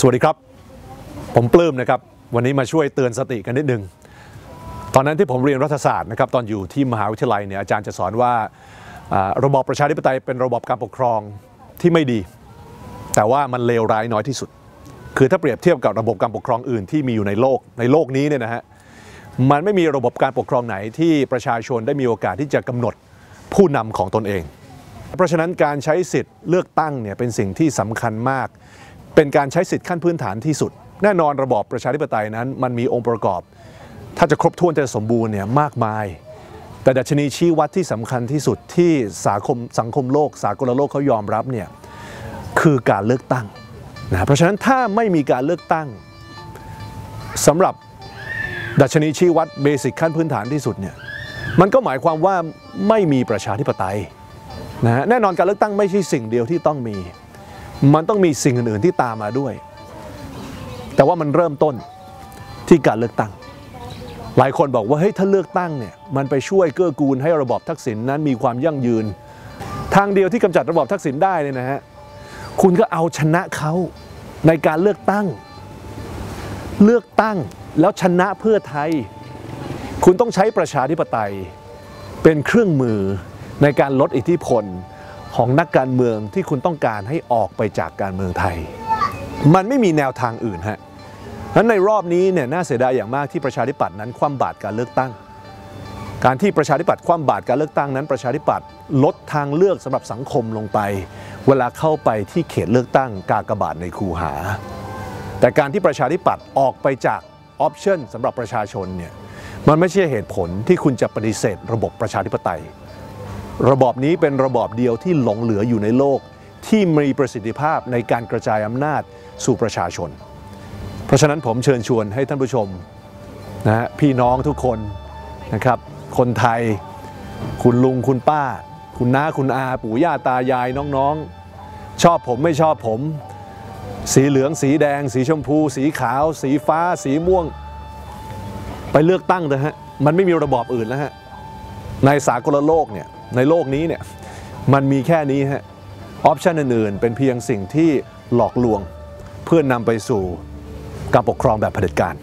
สวัสดีครับ ผมปลื้มนะครับ วันนี้มาช่วยเตือนสติกันนิดนึง ตอนนั้นที่ผมเรียนรัฐศาสตร์นะครับ ตอนอยู่ที่มหาวิทยาลัยเนี่ยอาจารย์จะสอนว่าระบอบประชาธิปไตยเป็นระบอบการปกครองที่ไม่ดี แต่ว่ามันเลวร้ายน้อยที่สุด คือถ้าเปรียบเทียบกับระบบการปกครองอื่นที่มีอยู่ในโลกในโลกนี้เนี่ยนะฮะมันไม่มีระบบการปกครองไหนที่ประชาชนได้มีโอกาสที่จะกำหนด ผู้นำของตนเอง เพราะฉะนั้นการใช้สิทธิ์เลือกตั้งเนี่ยเป็นสิ่งที่สำคัญมาก เป็นการใช้สิทธิ์ขั้นพื้นฐานที่สุด แน่นอนระบอบประชาธิปไตยนั้น มันมีองค์ประกอบ ถ้าจะครบถ้วนจะสมบูรณ์เนี่ยมากมาย แต่ดัชนีชี้วัดที่สำคัญที่สุดที่สาคมสังคมโลก สากลโลกเขายอมรับเนี่ยคือการเลือกตั้งนะเพราะฉะนั้นถ้าไม่มีการเลือกตั้งสำหรับดัชนีชี้วัดเบสิกขั้นพื้นฐานที่สุดเนี่ย มันก็หมายความว่าไม่มีประชาธิปไตยนะฮะแน่นอนการเลือกตั้งไม่ใช่สิ่งเดียวที่ต้องมี มันต้องมีสิ่งอื่นๆที่ตามมาด้วย แต่ว่ามันเริ่มต้นที่การเลือกตั้ง หลายคนบอกว่าเฮ้ยถ้าเลือกตั้งเนี่ยมันไปช่วยเกื้อกูลให้ระบอบทักษิณนั้นมีความยั่งยืน ทางเดียวที่กำจัดระบอบทักษิณได้เนี่ยนะฮะคุณก็เอาชนะเขาในการเลือกตั้ง เลือกตั้งแล้วชนะเพื่อไทย คุณต้องใช้ประชาธิปไตย เป็นเครื่องมือในการลดอิทธิพลของนักการเมืองที่คุณต้องการให้ออกไปจากการเมืองไทย มันไม่มีแนวทางอื่นฮะนั้นในรอบนี้เนี่ยน่าเสียดายอย่างมากที่ประชาธิปัตย์นั้นคว่ำบาตรการเลือกตั้ง การที่ประชาธิปัตย์คว่ำบาตรการเลือกตั้งนั้นประชาธิปัตย์ลดทางเลือกสำหรับสังคมลงไป เวลาเข้าไปที่เขตเลือกตั้งกากบาทในคูหา แต่การที่ประชาธิปัตย์ออกไปจากออปชันสำหรับประชาชนเนี่ย มันไม่ใช่เหตุผลที่คุณจะปฏิเสธระบบประชาธิปไตย ระบอบนี้เป็นระบอบเดียวที่หลงเหลืออยู่ในโลก ที่มีประสิทธิภาพในการกระจายอำนาจสู่ประชาชน เพราะฉะนั้นผมเชิญชวนให้ท่านผู้ชมนะฮะพี่น้องทุกคนนะครับ คนไทย คุณลุงคุณป้า คุณน้าคุณอา ปู่ย่าตายายน้องๆ ชอบผมไม่ชอบผม สีเหลืองสีแดง สีชมพู สีขาว สีฟ้า สีม่วง ไปเลือกตั้งเถอะฮะมันไม่มีระบอบอื่นแล้วฮะในสากลโลกเนี่ยในโลกนี้เนี่ยมันมีแค่นี้ฮะออปชันอื่นๆ เป็นเพียงสิ่งที่หลอกลวง เพื่อนนำไปสู่การปกครองแบบเผด็จการ